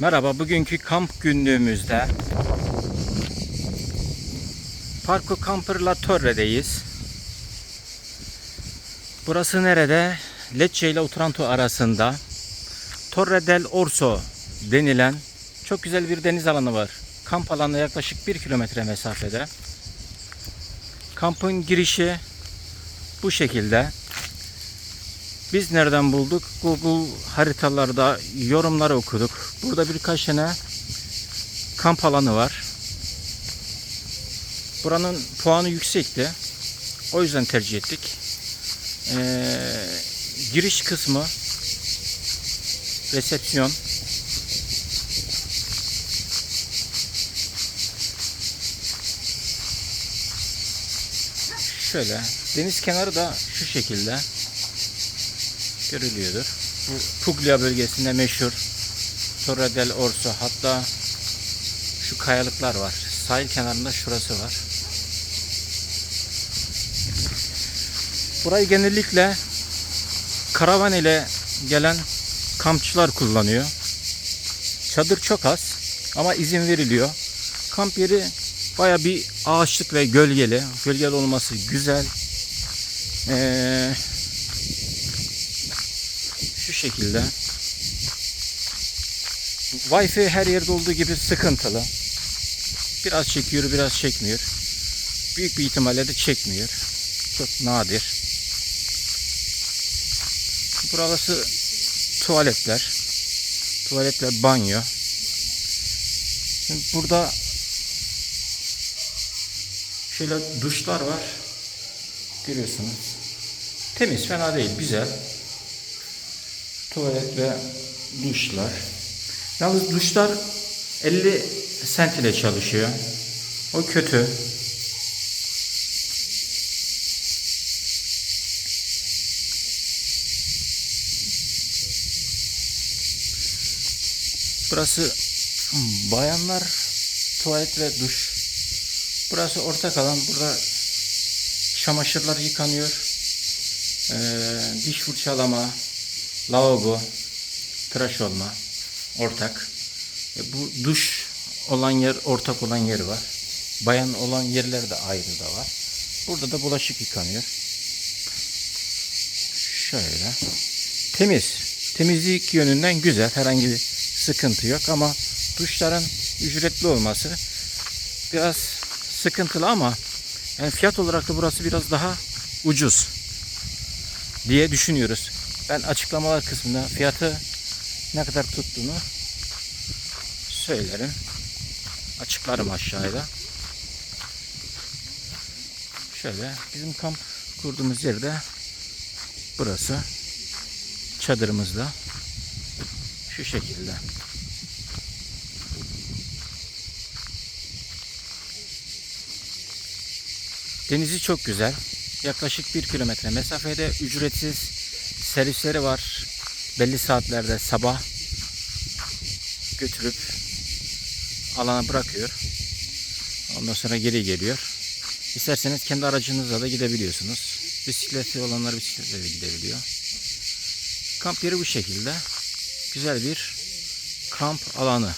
Merhaba, bugünkü kamp günlüğümüzde Parco Camper La Torre'deyiz. Burası nerede? Lecce ile Otranto arasında Torre del Orso denilen çok güzel bir deniz alanı var. Kamp alanına yaklaşık 1 kilometre mesafede. Kampın girişi bu şekilde. Biz nereden bulduk? Google haritalarda yorumları okuduk. Burada birkaç tane kamp alanı var. Buranın puanı yüksekti. O yüzden tercih ettik. Ee, giriş kısmı resepsiyon şöyle deniz kenarı da şu şekilde görülüyordur. Bu Puglia bölgesinde meşhur Torre del Orso hatta şu kayalıklar var. Sahil kenarında şurası var. Burayı genellikle karavan ile gelen kampçılar kullanıyor. Çadır çok az ama izin veriliyor. Kamp yeri baya bir ağaçlık ve gölgeli. Gölgeli olması güzel. Ee, şekilde. Wi-Fi her yerde olduğu gibi sıkıntılı. Biraz çekiyor, biraz çekmiyor. Büyük bir ihtimalle de çekmiyor. Çok nadir. Burası tuvaletler. Tuvaletler, banyo. Şimdi burada şöyle duşlar var. Görüyorsunuz. Temiz, fena değil, güzel. Tuvalet ve duşlar. Yalnız duşlar 50 sent ile çalışıyor. O kötü. Burası bayanlar tuvalet ve duş. Burası ortak alan. Burada çamaşırlar yıkanıyor. Ee, diş fırçalama, lavabo, tıraş olma ortak. E, bu duş olan yer, ortak olan yer var. Bayan olan yerler de ayrı da var. Burada da bulaşık yıkanıyor. Şöyle. Temiz. Temizlik yönünden güzel. Herhangi bir sıkıntı yok ama duşların ücretli olması biraz sıkıntılı ama yani fiyat olarak da burası biraz daha ucuz diye düşünüyoruz. Ben açıklamalar kısmında fiyatı ne kadar tuttuğunu söylerim. Açıklarım aşağıda. Şöyle bizim kamp kurduğumuz yerde burası. Çadırımızda şu şekilde. Denizi çok güzel. Yaklaşık bir kilometre mesafede ücretsiz servisleri var. Belli saatlerde sabah götürüp alana bırakıyor. Ondan sonra geri geliyor. İsterseniz kendi aracınızla da gidebiliyorsunuz. Bisikleti olanlar bisikletle de gidebiliyor. Kamp yeri bu şekilde. Güzel bir kamp alanı.